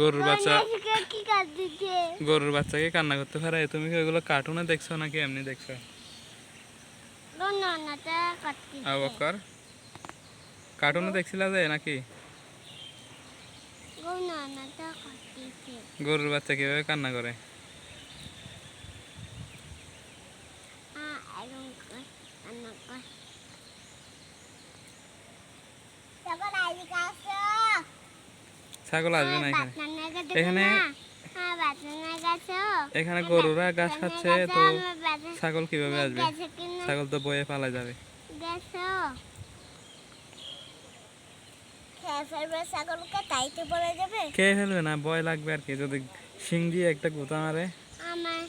গরুর বাচ্চা কি গরুর বাচ্চাকে কান্না করতে পারে তুমি কি ওইগুলো কার্টুনে দেখছ নাকি এমনি দেখছ? কার্টুনে দেখছিলা যে নাকি? গরুর বাচ্চা কীভাবে কান্না করে? ছাগল আসবে না এখানে। এখানে এখানে- হ্যাঁ গাছে এখানে গরুরা ঘাস খাচ্ছে তো ছাগল কীভাবে আসবে? ছাগল তো বয়ে পালা যাবে। গেছো খেয়ে ফেলবে না ভয় লাগবে আর কি যদি শিং দিয়ে একটা গোতা মারে। আমার